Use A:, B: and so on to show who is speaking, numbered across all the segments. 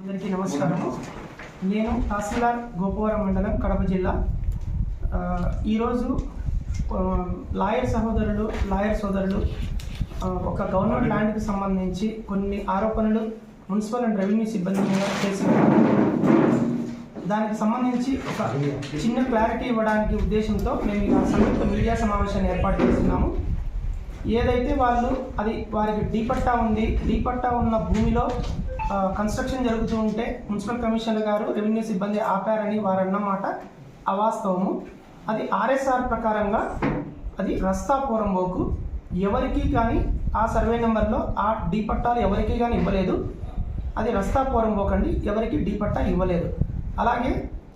A: అందరికీ నమస్కారం. నేను తహసీల్దార్ గోపవరం మండలం కడప జిల్లా. ఈరోజు లాయర్ సహోదరులు లాయర్ సోదరులు ఒక గవర్నమెంట్ ల్యాండ్కి సంబంధించి కొన్ని ఆరోపణలు మున్సిపల్ అండ్ రెవెన్యూ సిబ్బంది మీద చేసినారు దానికి సంబంధించి ఒక చిన్న క్లారిటీ ఇవ్వడానికి ఉద్దేశంతో మేము ఇలా సంయుక్త మీడియా సమావేశాన్ని ఏర్పాటు చేస్తున్నాము. ఏదైతే వాళ్ళు అది వారికి డీపట్టా ఉంది డీపట్టా ఉన్న భూమిలో కన్స్ట్రక్షన్ జరుగుతూ ఉంటే మున్సిపల్ కమిషనర్ గారు రెవెన్యూ సిబ్బంది ఆపారని వారు అన్నమాట అవాస్తవము. అది ఆర్ఎస్ఆర్ ప్రకారంగా అది రస్తా పోరంబోకు ఎవరికి కానీ ఆ సర్వే నెంబర్లో ఆ డీ పట్టాలు ఎవరికి కానీ ఇవ్వలేదు. అది రస్తా పోరంబోక్ అండి ఎవరికి డీ పట్టా ఇవ్వలేదు. అలాగే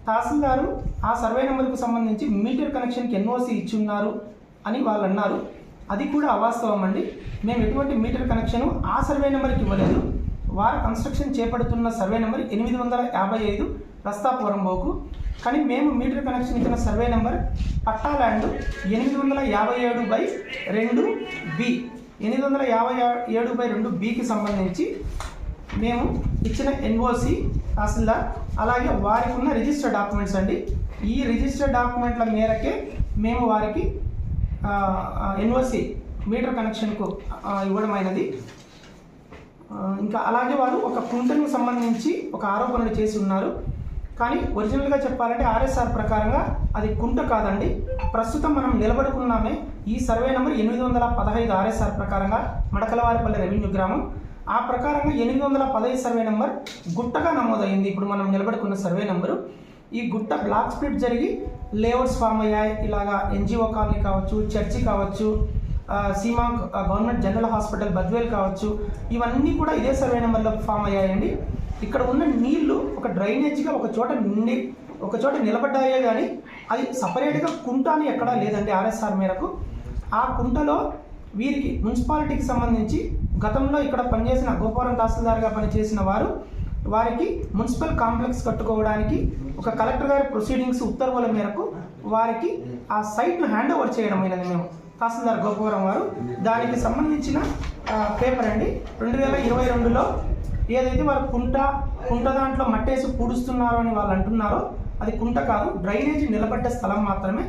A: తహసీల్దారు ఆ సర్వే నెంబర్కు సంబంధించి మీటర్ కనెక్షన్కి ఎన్ఓసి ఇచ్చున్నారు అని వాళ్ళు అన్నారు అది కూడా అవాస్తవం అండి మేము ఎటువంటి మీటర్ కనెక్షన్ ఆ సర్వే నెంబర్కి ఇవ్వలేదు. వారు కన్స్ట్రక్షన్ చేపడుతున్న సర్వే నెంబర్ ఎనిమిది వందల యాభై ఐదు రస్తాపురంబోకు కానీ మేము మీటర్ కనెక్షన్ ఇచ్చిన సర్వే నెంబర్ పట్టా ల్యాండ్ ఎనిమిది వందల యాభై ఏడు బై రెండు బి. ఎనిమిది వందల యాభై ఏడు బై రెండు బికి సంబంధించి మేము ఇచ్చిన ఎన్ఓసి తహసీల్దార్ అలాగే వారికి ఉన్న రిజిస్టర్ డాక్యుమెంట్స్ అండి. ఈ రిజిస్టర్ డాక్యుమెంట్ల మేరకే మేము వారికి ఎన్ఓసి మీటర్ కనెక్షన్కు ఇవ్వడమైనది. ఇవ్వడం అయినది ఇంకా అలాగే వారు ఒక కుంటకు సంబంధించి ఒక ఆరోపణలు చేసి ఉన్నారు. కానీ ఒరిజినల్గా చెప్పాలంటే ఆర్ఎస్ఆర్ ప్రకారంగా అది కుంట కాదండి. ప్రస్తుతం మనం నిలబడుకున్నామే ఈ సర్వే నెంబర్ ఎనిమిది వందల పదహైదు ఆర్ఎస్ఆర్ ప్రకారంగా మడకలవారిపల్లి రెవెన్యూ గ్రామం. ఆ ప్రకారంగా ఎనిమిది వందల పదహైదు సర్వే నెంబర్ గుట్టగా నమోదైంది. ఇప్పుడు మనం నిలబడుకున్న సర్వే నెంబరు. ఈ గుట్ట బ్లాక్ స్ప్లిట్ జరిగి లేఅవుట్స్ ఫామ్ అయ్యాయి. ఇలాగా ఎన్జిఓ కాలనీ కావచ్చు చర్చి కావచ్చు ఆ, సీమా గవర్నమెంట్ జనరల్ హాస్పిటల్ బద్వేల్ కావచ్చు ఇవన్నీ కూడా ఇదే సర్వే నెంబర్లో ఫామ్ అయ్యాయండి. ఇక్కడ ఉన్న నీళ్ళు ఒక డ్రైనేజ్గా ఒక చోట నిండి ఒక చోట నిలబడ్డాయే కానీ అది సపరేట్గా కుంట అని ఎక్కడా లేదండి ఆర్ఎస్ఆర్ మేరకు. ఆ కుంటలో వీరికి మున్సిపాలిటీకి సంబంధించి గతంలో ఇక్కడ పనిచేసిన గోపురం తహసీల్దార్గా పనిచేసిన వారు వారికి మున్సిపల్ కాంప్లెక్స్ కట్టుకోవడానికి ఒక కలెక్టర్ గారి ప్రొసీడింగ్స్ ఉత్తర్వుల మేరకు వారికి ఆ సైట్ను హ్యాండ్ ఓవర్ చేయడం అయినది మేము. తహసీల్దార్ గోపవరం వారు. దానికి సంబంధించిన పేపర్ అండి. రెండు వేల ఇరవై రెండులో ఏదైతే వారు కుంట కుంట దాంట్లో మట్టేసి పూడుస్తున్నారు అని వాళ్ళు అంటున్నారో అది కుంట కాదు డ్రైనేజీ నిలబడ్డ స్థలం మాత్రమే.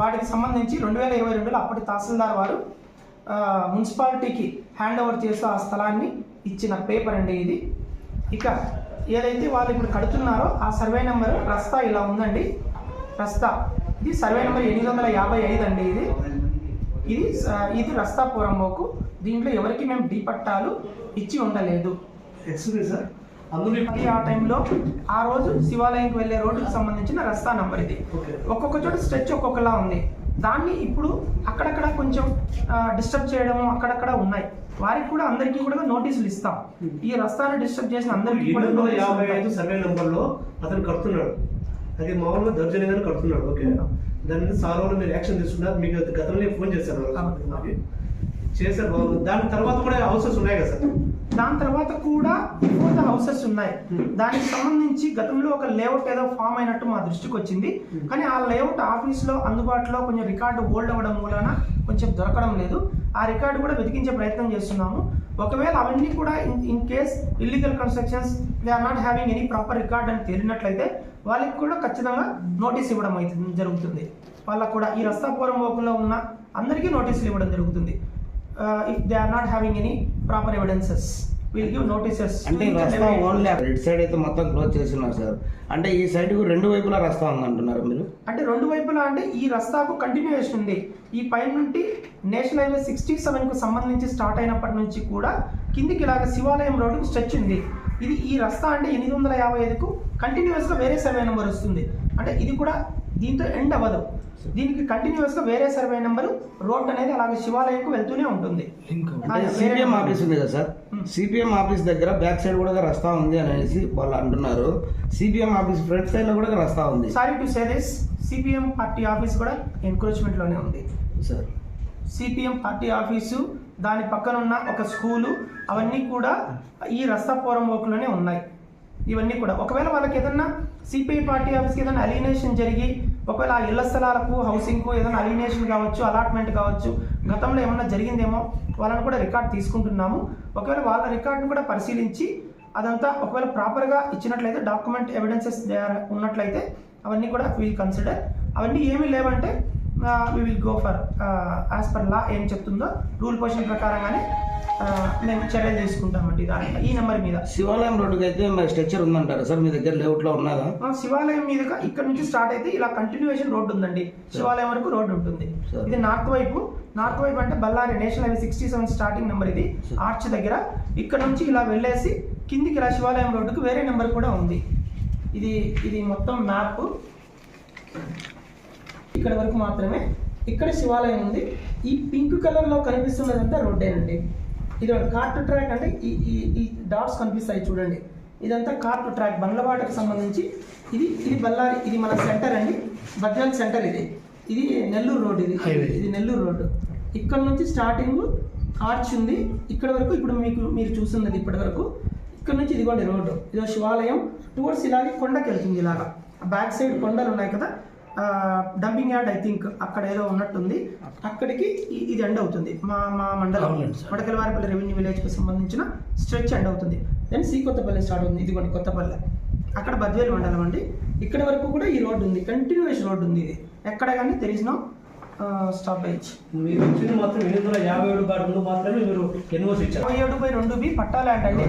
A: వాటికి సంబంధించి రెండు వేల ఇరవై రెండులో అప్పటి తహసీల్దార్ వారు మున్సిపాలిటీకి హ్యాండ్ ఓవర్ చేస్తూ ఆ స్థలాన్ని ఇచ్చిన పేపర్ అండి ఇది. ఇక ఏదైతే వాళ్ళు ఇప్పుడు కడుతున్నారో ఆ సర్వే నెంబర్ రస్తా ఇలా ఉందండి. రస్తా. ఇది సర్వే నెంబర్ ఎనిమిది వందల యాభై ఐదు అండి ఇది. ఇది ఇది రస్తా పోరంబోకు దీంట్లో ఎవరికి మేము డీ పట్టాలు ఇచ్చి ఉండలేదు.
B: ఎక్స్క్యూజ్ సార్ అందులో
A: అది ఆ టైంలో ఆ రోజు శివాలయంకి వెళ్ళే రోడ్డుకి సంబంధించిన రస్తా నంబర్ ఇది. ఒక్కొక్క చోట స్ట్రెచ్ ఒక్కొక్కలా ఉంది. దాన్ని ఇప్పుడు అక్కడక్కడ కొంచెం డిస్టర్బ్ చేయడము అక్కడక్కడ ఉన్నాయి. వారికి కూడా అందరికీ కూడా నోటీసులు ఇస్తాం. ఈ రస్తాన్ని డిస్టర్బ్ చేసిన అందరికీ
B: యాభై. ఐదు సర్వే నెంబర్లో అతను కడుతున్నాడు. అది మామూలుగా దౌర్జన్యంగానే కడుతున్నాడు. ఓకే దాని మీద సార్లు మీరు యాక్షన్ తీసుకున్నారు మీకు గతంలో ఫోన్. నాకు. చేశారు బాగుంది దాని తర్వాత కూడా హౌసెస్ ఉన్నాయి కదా సార్
A: దాని తర్వాత కూడా ఫోర్ హౌసెస్ ఉన్నాయి
B: Hmm.
A: దానికి సంబంధించి గతంలో ఒక లేఅవుట్ ఏదో ఫామ్ అయినట్టు మా దృష్టికి వచ్చింది
B: Hmm.
A: కానీ ఆ లేఅవుట్ ఆఫీస్లో అందుబాటులో కొంచెం రికార్డు హోల్డ్ అవ్వడం మూలన కొంచెం దొరకడం లేదు. ఆ రికార్డు కూడా వెతికించే ప్రయత్నం చేస్తున్నాము. ఒకవేళ అవన్నీ కూడా in in case illegal constructions they are not having any proper record అని తేలినట్లయితే వాళ్ళకి కూడా ఖచ్చితంగా నోటీస్ ఇవ్వడం అయితే జరుగుతుంది. వాళ్ళకు కూడా ఈ రస్తాపురం ఓపులో ఉన్న అందరికీ నోటీసులు ఇవ్వడం జరుగుతుంది. If they are not having any proper evidences
C: అంటే రస్తా ఓన్లీ రెడ్ సైడ్ అయితే మొత్తం క్లోజ్ చేస్తున్నారు సార్ అంటే ఈ సైడ్ రెండు వైపులా రస్తా ఉందంటున్నారు మీరు?
A: అంటే రెండు వైపులా అంటే ఈ రస్తాకు కంటిన్యూయేషన్ ఉంది. ఈ పైన నుండి నేషనల్ హైవే సిక్స్టీ సెవెన్కు సంబంధించి స్టార్ట్ అయినప్పటి నుంచి కూడా కిందికి ఇలాగ శివాలయం రోడ్డుకు స్ట్రెచ్ ఉంది. ఇది ఈ రస్తా అంటే ఎనిమిది వందల యాభై ఐదుకు కంటిన్యూస్గా వేరే సర్వే నెంబర్ వస్తుంది. అంటే ఇది కూడా దీంతో ఎండ్ అవ్వదు. దీనికి కంటిన్యూస్గా వేరే సర్వే నెంబరు రోడ్ అనేది అలాగే
C: శివాలయంకు
A: వెళ్తూనే ఉంటుంది.
C: సిపిఎం ఆఫీస్ ఉంది కదా సార్. సిపిఎం ఆఫీస్ దగ్గర బ్యాక్ సైడ్ కూడా రస్తా ఉంది అనేసి వాళ్ళు అంటున్నారు. సిపిఎం ఆఫీస్ ఫ్రంట్ సైడ్లో కూడా రస్తా ఉంది.
A: Sorry to say this CPM party office కూడా ఎంక్రోచ్మెంట్లోనే ఉంది.
C: సార్.
A: సిపిఎం పార్టీ ఆఫీసు దాని పక్కన ఉన్న ఒక స్కూలు అవన్నీ కూడా ఈ రస్తాపురం లోనే ఉన్నాయి. ఇవన్నీ కూడా. ఒకవేళ వాళ్ళకి ఏదన్నా సిపిఐ పార్టీ ఆఫీస్కి ఏదైనా అలీనేషన్ జరిగి ఒకవేళ ఆ ఇళ్ళ స్థలాలకు హౌసింగ్కు ఏదైనా అలీనేషన్ కావచ్చు అలాట్మెంట్ కావచ్చు గతంలో ఏమన్నా జరిగిందేమో వాళ్ళని కూడా రికార్డ్ తీసుకుంటున్నాము. ఒకవేళ వాళ్ళ రికార్డును కూడా పరిశీలించి అదంతా ఒకవేళ ప్రాపర్గా ఇచ్చినట్లయితే డాక్యుమెంట్ ఎవిడెన్సెస్ ఉన్నట్లయితే అవన్నీ కూడా విల్ కన్సిడర్ అవన్నీ ఏమీ లేవంటే we will go for as per law ఏం చెప్తుందో రూల్ పొజిషన్ ప్రకారంగానే మేము చర్యలు తీసుకుంటామండి దాని ఈ నెంబర్ మీద.
C: శివాలయం రోడ్డుకి అయితే మరి స్ట్రక్చర్ ఉందంటారా? సార్ మీ దగ్గర లేఅవుట్లో ఉన్నదా?
A: ఆ, శివాలయం మీదుగా ఇక్కడ నుంచి స్టార్ట్ అయితే ఇలా కంటిన్యూషన్ రోడ్డు ఉందండి. శివాలయం వరకు రోడ్డు ఉంటుంది. ఇది నార్త్ వైపు నార్త్ వైపు అంటే Bellary national highway sixty seven starting number ఇది. ఆర్చ్ దగ్గర. ఇక్కడ నుంచి ఇలా వెళ్ళేసి కిందికి ఇలా శివాలయం రోడ్డుకు వేరే నెంబర్ కూడా ఉంది. ఇది ఇది మొత్తం మ్యాప్ ఇక్కడ వరకు మాత్రమే. ఇక్కడ శివాలయం ఉంది. ఈ పింక్ కలర్లో కనిపిస్తున్నదంతా రోడ్డేనండి. ఇది కార్ట్ ట్రాక్ అంటే ఈ ఈ డాట్స్ కనిపిస్తాయి చూడండి. ఇదంతా కార్ట్ ట్రాక్ బండ్లబాటకు సంబంధించి. ఇది ఇది బళ్ళారి ఇది మన సెంటర్ అండి. బద్వేల్ సెంటర్ ఇది. ఇది నెల్లూరు రోడ్ ఇది. ఇది నెల్లూరు రోడ్డు ఇక్కడ నుంచి స్టార్టింగ్ ఆర్చ్ ఉంది. ఇక్కడ వరకు ఇప్పుడు మీకు మీరు చూస్తున్నది ఇప్పటి వరకు. ఇక్కడ నుంచి ఇదిగోండి రోడ్డు. ఇదో శివాలయం. టూవర్స్ ఇలాగే కొండకి వెళ్తుంది ఇలాగా బ్యాక్ సైడ్ కొండలు ఉన్నాయి కదా. డంపింగ్ యార్డ్ ఐ థింక్ అక్కడ ఏదో ఉన్నట్టుంది. అక్కడికి ఇది ఎండ్ అవుతుంది. మా మా మండలం. మడకలవారిపల్లి రెవెన్యూ విలేజ్కి సంబంధించిన స్ట్రెచ్ ఎండ్ అవుతుంది. దెన్ సి కొత్తపల్లి స్టార్ట్ అవుతుంది. ఇదిగోండి కొత్తపల్లి. అక్కడ బద్వేలు మండలం అండి. ఇక్కడ వరకు కూడా ఈ రోడ్డు ఉంది. కంటిన్యూస్ రోడ్డు ఉంది ఇది. ఎక్కడ కానీ తెలిసిన స్టాప్ అయ్యి
B: మీరు వచ్చింది మాత్రం ఎనిమిది వందల యాభై ఏడు బార్ ముందు మాత్రమే మీరు ఎన్ఓసి ఇచ్చారు.
A: ఏడు బై రెండు బి పట్టా ల్యాండ్ అండి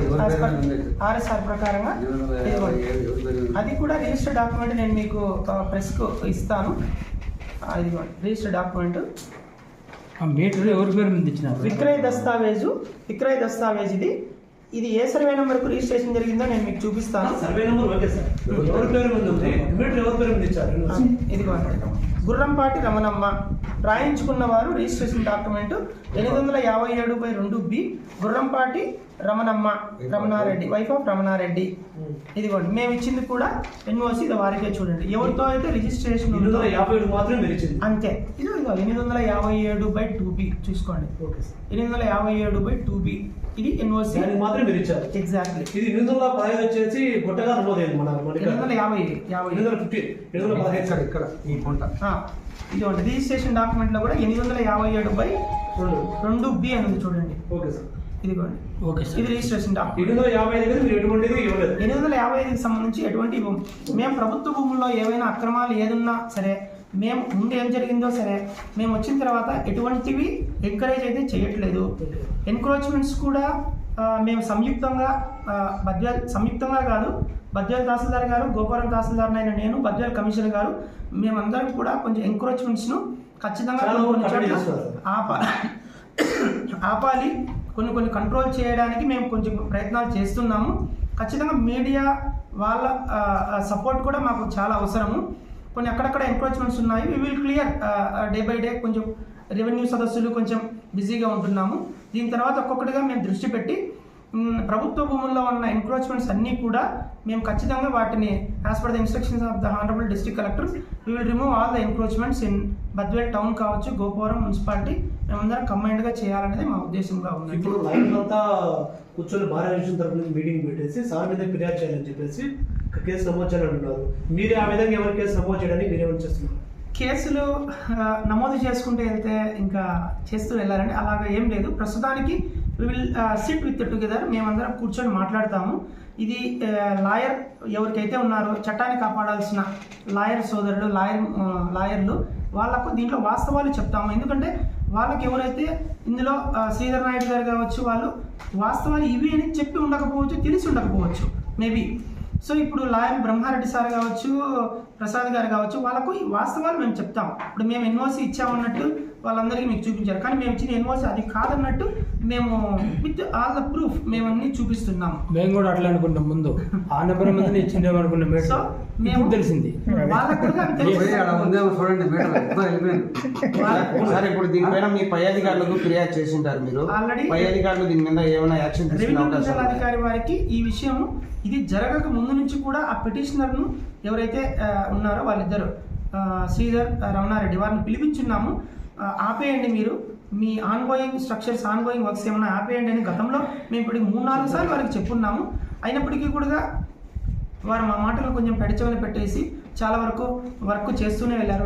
A: ఆర్ఎస్ఆర్ ప్రకారంగా అది కూడా రిజిస్టర్ డాక్యుమెంట్ నేను మీకు ప్రెస్కు ఇస్తాను. ఇదిగోండి రిజిస్టర్ డాక్యుమెంట్
D: మీటర్ ఎవరి పేరు మీద ఇచ్చినారు?
A: విక్రయ దస్తావేజు. విక్రయ దస్తావేజ్ ఇది ఇది ఏ సర్వే నెంబర్కు రిజిస్ట్రేషన్ జరిగిందో నేను మీకు చూపిస్తాను.
B: Survey number okay sir. ఎవరి పేరు మీద ఉంది? ఎవరి పేరు మీద ఇచ్చారు?
A: ఇదిగోండి గుర్రంపాటి రమణమ్మ. రాయించుకున్న వారు రిజిస్ట్రేషన్ డాక్యుమెంట్ ఎనిమిది వందల యాభై ఏడు బై రెండు B Gurrampati Ramanamma Ramanareddy wife of Ramanareddy. ఇదిగోండి మేము ఇచ్చింది కూడా ఎన్ఓసి ఇది వారికే చూడండి. ఎవరితో అయితే రిజిస్ట్రేషన్ ఉందో
B: యాభై ఏడు మాత్రమే మీరు ఇచ్చింది.
A: అంతే. ఇది ఇదిగో ఎనిమిది వందల యాభై ఏడు బై టూ బి చూసుకోండి.
B: Okay sir.
A: ఎనిమిది వందల యాభై ఏడు బై టూ బి. ఇది ఎన్ఓసి.
B: దానికి మాత్రమే మీరు ఇచ్చారు
A: ఎగ్జాక్ట్లీ
B: ఇది ఎనిమిది వందల పదహైదు వచ్చేసి గుట్టగా నమోదైంది మన మన
A: ఎనిమిది వందల యాభై యాభై.
B: ఎనిమిది వందల ఫిఫ్టీ ఎనిమిది వందల పదహైదు.
D: ఇక్కడ ఈ పంట
A: ఆ, ఇదిగోండి రిజిస్ట్రేషన్ డాక్యుమెంట్లో కూడా ఎనిమిది వందల యాభై ఏడు బై
B: రెండు.
A: రెండు బి అని ఉంది చూడండి.
B: Okay sir.
A: ఇదిగోండి.
D: ఓకే
A: ఇది
D: సార్
A: రిజిస్ట్రేషన్ డాక్యుమెంట్.
B: ఎనిమిది వందల యాభై ఐదు కదా మీరు ఎటువంటిది ఇవ్వలేదు.
A: ఎనిమిది వందల యాభై ఐదుకి సంబంధించి ఎటువంటి భూమి మేము ప్రభుత్వ భూముల్లో ఏవైనా అక్రమాలు ఏదున్నా సరే మేము ముందు ఏం జరిగిందో సరే మేము వచ్చిన తర్వాత ఎటువంటివి ఎంకరేజ్ అయితే చేయట్లేదు. ఎన్క్రోచ్మెంట్స్ కూడా మేము సంయుక్తంగా ఆ, బద్వేల్ సంయుక్తంగా కాదు బద్వేల్ తహసీల్దార్ గారు గోపురం తహసీల్దార్ అయిన నేను బద్వేల్ కమిషనర్ గారు మేమందరం కూడా కొంచెం ఎంక్రోచ్మెంట్స్ను ఖచ్చితంగా. ఆపాలి ఆపాలి. కొన్ని కొన్ని కంట్రోల్ చేయడానికి మేము కొంచెం ప్రయత్నాలు చేస్తున్నాము. ఖచ్చితంగా మీడియా వాళ్ళ సపోర్ట్ కూడా మాకు చాలా అవసరము. కొన్ని అక్కడక్కడ ఎంక్రోచ్మెంట్స్ ఉన్నాయి. We will clear day by day కొంచెం రెవెన్యూ సదస్సులు కొంచెం బిజీగా ఉంటున్నాము. దీని తర్వాత ఒక్కొక్కటిగా మేము దృష్టి పెట్టి ప్రభుత్వ భూముల్లో ఉన్న ఎంక్రోచ్మెంట్స్ అన్నీ కూడా మేము ఖచ్చితంగా వాటిని as per the instructions of the honourable district collector we will remove all the encroachments in Badvel town కావచ్చు గోపురం మున్సిపాలిటీ మేమందరం కంబైన్డ్గా చేయాలనేది మా ఉద్దేశంగా ఉంది
B: ఇప్పుడు లైన్ అంతా కూర్చొని భారత విషయం తరఫు మీటింగ్ పెట్టేసి సార్ మీద ఫిర్యాదు చేయాలని చెప్పేసి కేసు నమోదు చేయాలని అంటున్నారు మీరు ఆ విధంగా ఎవరి కేసు నమోదు చేయడానికి మీరేమని చేస్తున్నారు?
A: కేసులు నమోదు చేసుకుంటూ వెళ్తే ఇంకా చేస్తూ వెళ్ళారని అలాగా ఏం లేదు. ప్రస్తుతానికి we will sit with together మేమందరం కూర్చొని మాట్లాడతాము. ఇది లాయర్ ఎవరికైతే ఉన్నారో చట్టాన్ని కాపాడాల్సిన లాయర్ సోదరుడు లాయర్ లాయర్లు వాళ్ళకు దీంట్లో వాస్తవాలు చెప్తాము. ఎందుకంటే వాళ్ళకి ఎవరైతే ఇందులో శ్రీధర్ నాయుడు గారు కావచ్చు వాళ్ళు వాస్తవాలు ఇవి అని చెప్పి ఉండకపోవచ్చు తెలిసి ఉండకపోవచ్చు. మేబీ సో ఇప్పుడు లాయర్ బ్రహ్మారెడ్డి సార్ కావచ్చు ప్రసాద్ గారు కావచ్చు వాళ్ళకు ఈ వాస్తవాలు మేము చెప్తాం. ఇప్పుడు మేము ఎన్ఓసి ఇచ్చామన్నట్టు వాళ్ళందరికీ మీకు చూపించారు. కానీ మేము ఇచ్చిన ఎన్ఓసి అది కాదన్నట్టు మేము విత్ ఆల్ ద ప్రూఫ్ మేము అన్ని చూపిస్తున్నాము
D: మేము కూడా అట్లా అనుకున్నాం ముందు. ఆ నెంబర్ మీద ఇచ్చిందేమో అనుకున్నాం
A: సో మేము
D: తెలిసింది.
A: వాళ్ళకు కూడా
E: చూడండి
C: సార్ ఇప్పుడు దీనిపైన మీ పై అధికారులకు ఫిర్యాదు చేసి ఉంటారు మీరు.
A: Already-
C: పై అధికారులు దీని మీద ఏమైనా యాక్షన్
A: రెవెన్యూ? అధికారి వారికి ఈ విషయం ఇది జరగక ముందు నుంచి కూడా ఆ పిటిషనర్ను ఎవరైతే ఉన్నారో వాళ్ళిద్దరు? శ్రీధర్ రమణారెడ్డి వారిని పిలిపించున్నాము. ఆపేయండి మీరు. మీ ఆన్గోయింగ్ స్ట్రక్చర్స్ ఆన్గోయింగ్ వర్క్స్ ఏమైనా ఆపేయండి అని గతంలో మేము ఇప్పుడు మూడు నాలుగు సార్లు వారికి చెప్పున్నాము. అయినప్పటికీ కూడా వారు మా మాటలు కొంచెం పెడచవని పెట్టేసి చాలా వరకు వర్క్ చేస్తూనే వెళ్ళారు.